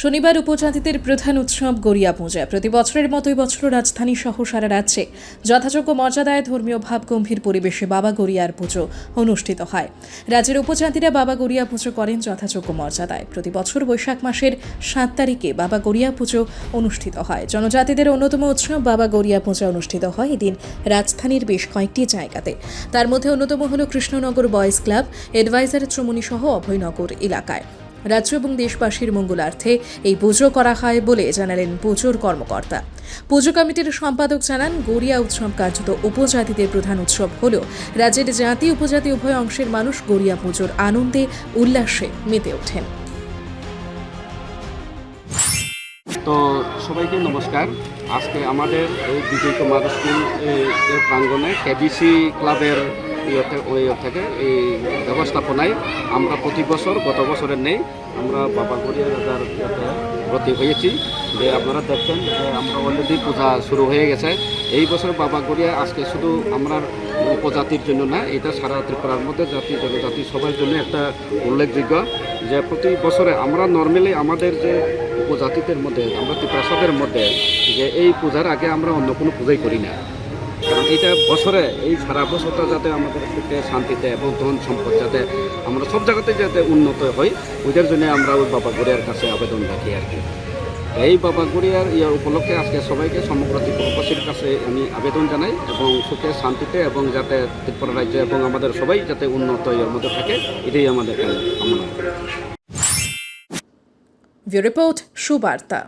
শনিবার উপজাতিদের প্রধান উৎসব গড়িয়া পূজা। প্রতি বছরের মতোই বছর রাজধানী সহ সারা রাজ্যে যথাযোগ্য মর্যাদায় ধর্মীয় ভাব গম্ভীর পরিবেশে বাবা গড়িয়ার পুজো অনুষ্ঠিত হয়। রাজ্যের উপজাতিরা বাবা গড়িয়া পুজো করেন যথাযোগ্য মর্যাদায়। প্রতি বছর বৈশাখ মাসের সাত তারিখে বাবা গড়িয়া পুজো অনুষ্ঠিত হয়। জনজাতিদের অন্যতম উৎসব বাবা গড়িয়া পূজা অনুষ্ঠিত হয় এদিন রাজধানীর বেশ কয়েকটি জায়গাতে। তার মধ্যে অন্যতম হল কৃষ্ণনগর বয়েজ ক্লাব, এডভাইজার চমুনি সহ অভয়নগর এলাকায়। রাজ্য এবং দেশবাসীর মঙ্গলার্থে এই পুজো করা হয় বলে জানালেন পুজোর কর্মকর্তা। পুজো কমিটির সম্পাদক জানান, গড়িয়া উৎসব কার্যত উপজাতিদের প্রধান উৎসব হলেও রাজ্যের জাতি উপজাতি উভয় অংশের মানুষ গড়িয়া পুজোর আনন্দে, উল্লাসে মেতে ওঠেন। তো সবাইকে নমস্কার। আজকে আমাদের এই বিজয় কুমার স্কুল প্রাঙ্গণে কেবিসি ক্লাবের ওই থেকে এই ব্যবস্থাপনায় আমরা প্রতি বছর, গত বছরের নেই, আমরা বাবা গড়িয়া রাজার ভর্তি হয়েছি। যে আপনারা দেখছেন যে আমরা অলরেডি পূজা শুরু হয়ে গেছে। এই বছর বাবা গড়িয়া আজকে শুধু আমরা উপজাতির জন্য না, এটা সারা ত্রিপুরার মধ্যে জাতি, জনজাতি, সবার জন্য একটা উল্লেখযোগ্য যে প্রতি বছরে আমরা নর্মালি আমাদের যে উপজাতিদের মধ্যে, আমরা ত্রিপ্রাসাদের মধ্যে যে এই পূজার আগে আমরা অন্য কোনো পূজাই করি না। কারণ এটা বছরে, এই সারা বছরটা যাতে আমাদের সুখে, শান্তিতে এবং ধন সম্পদ যাতে আমরা সব জায়গাতে যাতে উন্নত হয় ওইটার জন্য আমরা ওই বাবা গড়িয়ার কাছে আবেদন রাখি আর কি। এই বাবা গড়িয়ার ইয়ার উপলক্ষে আজকে সবাইকে সমগ্র ত্রিপুরাবাসীর কাছে আমি আবেদন জানাই এবং সুখে, শান্তিতে এবং যাতে ত্রিপুরা রাজ্য এবং আমাদের সবাই যাতে উন্নত এর মধ্যে থাকে, এটাই আমাদের কামনা। রিপোর্ট, সুবার্তা।